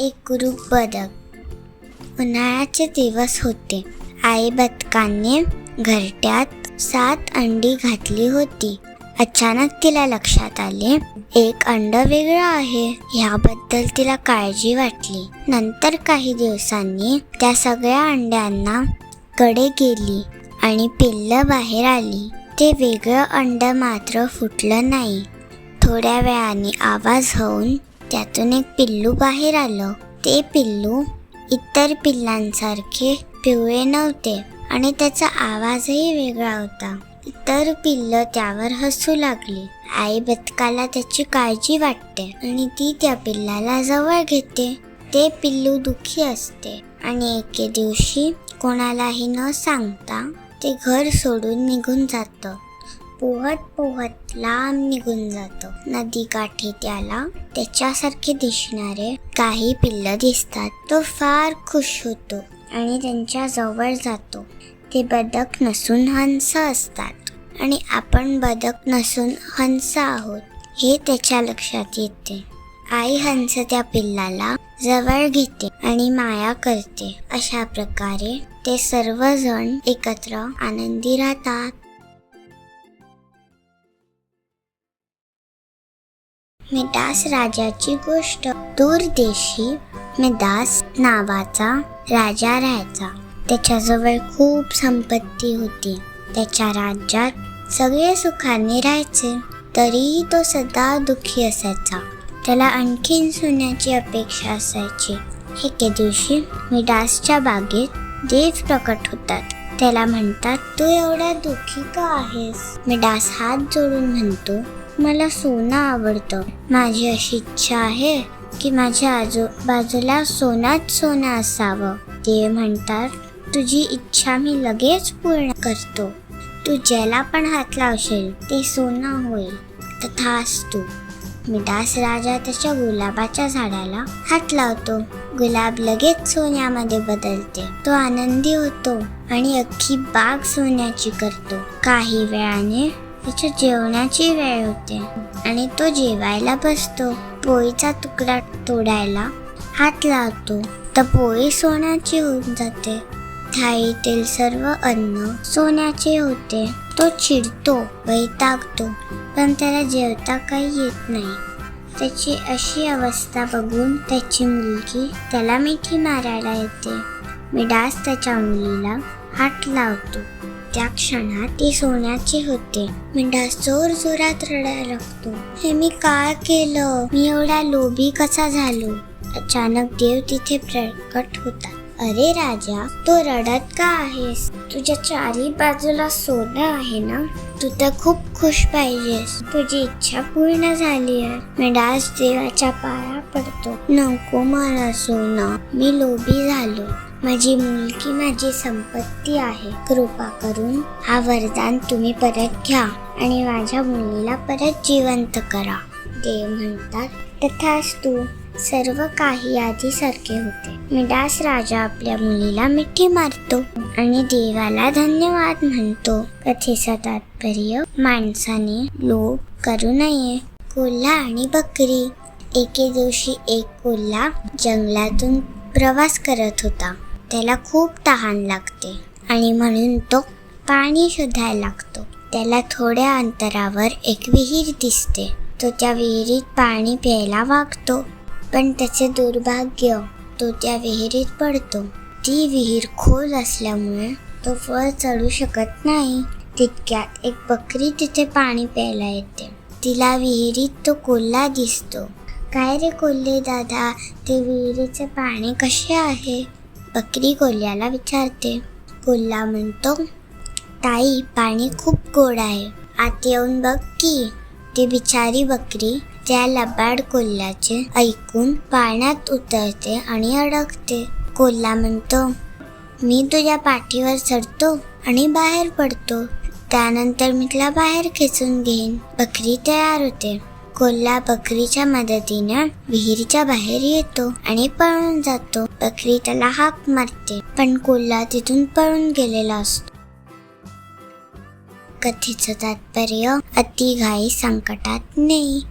एक ग्रुप बदक उन्हाळ्याचे दिवस होते. आई बदकांनी घरट्यात सात अंडी घातली होती. अचानक तिला लक्षात आले एक अंड वेगळं आहे. ह्याबद्दल तिला काळजी वाटली. नंतर काही दिवसांनी त्या सगळ्या अंड्यांना कडे गेली आणि पिल्लं बाहेर आली. ते वेगळं अंड मात्र फुटलं नाही. थोड्या वेळाने आवाज होऊन त्यातून एक पिल्लू बाहेर आलं. ते पिल्लू इतर पिल्लांसारखे पिवळे नव्हते आणि त्याचा आवाजही वेगळा होता. इतर पिल्लं त्यावर हसू लागली. आई बदकाला त्याची काळजी वाटते आणि ती त्या पिल्लाला जवळ घेते. ते पिल्लू दुखी असते आणि एके दिवशी कोणालाही न सांगता ते घर सोडून निघून जातं. पोहत पोहत लांब निघून जातो. नदीकाठी त्याला त्याच्यासारखे दिसणारे काही पिल्लं दिसतात. तो फार खुश होतो आणि त्यांच्या जवळ जातो. ते बदक नसून हंस असतात आणि आपण बदक नसून हंस आहोत हे त्याच्या लक्षात येते. आई हंस त्या पिल्लाला जवळ घेते आणि माया करते. अशा प्रकारे ते सर्वजण एकत्र आनंदी राहतात. मिडास राजाची गोष्ट. दूरदेशी मिदास मिडास नावाचा राजा राहायचा. त्याच्याजवळ खूप संपत्ती होती. त्याच्या राज्यात सगळे सुखाने राहायचे. तरीही तो सदा दुःखी असायचा. त्याला आणखीन सोन्याची अपेक्षा असायची. एके दिवशी मिडासच्या बागेत देव प्रकट होतात. त्याला म्हणतात तू एवढा दुःखी का आहेस? मिडास हात जोडून म्हणतो मला सोनं आवडतं. माझी अशी इच्छा आहे की माझ्या आजूबाजूला सोनाच सोनं असावं. ते म्हणतात तुझी इच्छा मी लगेच पूर्ण करतो. तू ज्याला पण हात लावशील ते सोनं होईल. तथास्तु मिडास राजा त्याच्या गुलाबाच्या झाडाला हात लावतो. गुलाब लगेच सोन्यामध्ये बदलते. तो आनंदी होतो आणि अख्खी बाग सोन्याची करतो. काही वेळाने त्याच्या जेवणाची वेळ होते आणि तो जेवायला बसतो. पोळीचा तुकडा तोडायला हात लावतो. तर पोळी सोन्याची होऊन जाते. थाळीतील सर्व अन्न सोन्याचे होते. तो चिडतो वैतागतो पण त्याला जेवता काही येत नाही. त्याची अशी अवस्था बघून त्याची मुलगी त्याला मिठी मारायला येते. मिडास त्याच्या मुलीला हात लावतो. त्या क्षणात ती सोन्याची होते. मिडास जोर जोरात रडायला लागतो. हे मी काय केलं? मी एवढा लोभी कसा झालो? अचानक देव तिथे प्रकट होता. अरे राजा तो रडत का आहेस? तुझ्या चारी बाजूला सोनं आहे ना? तू तर खूप खुश पाहिजेस. तुझी इच्छा पूर्ण झाली आहे. मिडास देवाच्या पाया पडतो. नको मला सोनं. मी लोभी झालो. माझी मुलगी माझी संपत्ती आहे. कृपा करून हा वरदान तुम्ही परत घ्या आणि माझ्या मुलीला परत जिवंत करा. देव म्हणतात तथाच तू सर्व काही आधीसारखे होते. मिडास राजा आपल्या मुलीला मिठी मारतो आणि देवाला धन्यवाद म्हणतो. कथेचा तात्पर्य माणसाने लोभ करू नये. कोल्हा आणि बकरी एके दिवशी एक कोल्हा जंगलातून प्रवास करत होता. त्याला खूप तहान लागते आणि म्हणून तो पाणी शोधायला लागतो. त्याला थोड्या अंतरावर एक विहीर दिसते. तो त्या विहिरीत पाणी प्यायला वागतो. पण त्याचे दुर्भाग्य तो त्या विहिरीत पडतो. ती विहीर खोल असल्यामुळे तो वर चढू शकत नाही. तितक्यात एक बकरी तिथे पाणी प्यायला येते. तिला विहिरीत तो कोल्हा दिसतो. काय रे कोल्हे दादा? ते विहिरीचे पाणी कसे आहे? बकरी कोल्ह्याला विचारते. कोल्हा म्हणतो ताई पाणी खूप गोड आहे. आत येऊन बघ की. ती बिचारी बकरी त्या लबाड कोल्ह्याचे ऐकून पाण्यात उतरते आणि अडकते. कोल्हा म्हणतो मी तुझ्या पाठीवर चढतो आणि बाहेर पडतो. त्यानंतर मी तिला बाहेर खेचून घेईन. बकरी तयार होते. कोल्हा बकरीच्या मदतीने विहिरीच्या बाहेर येतो आणि पळून जातो. बकरी त्याला हाक मारते पण कोल्हा तिथून पळून गेलेला असतो. कथेचं तात्पर्य अति घाई संकटात नाही.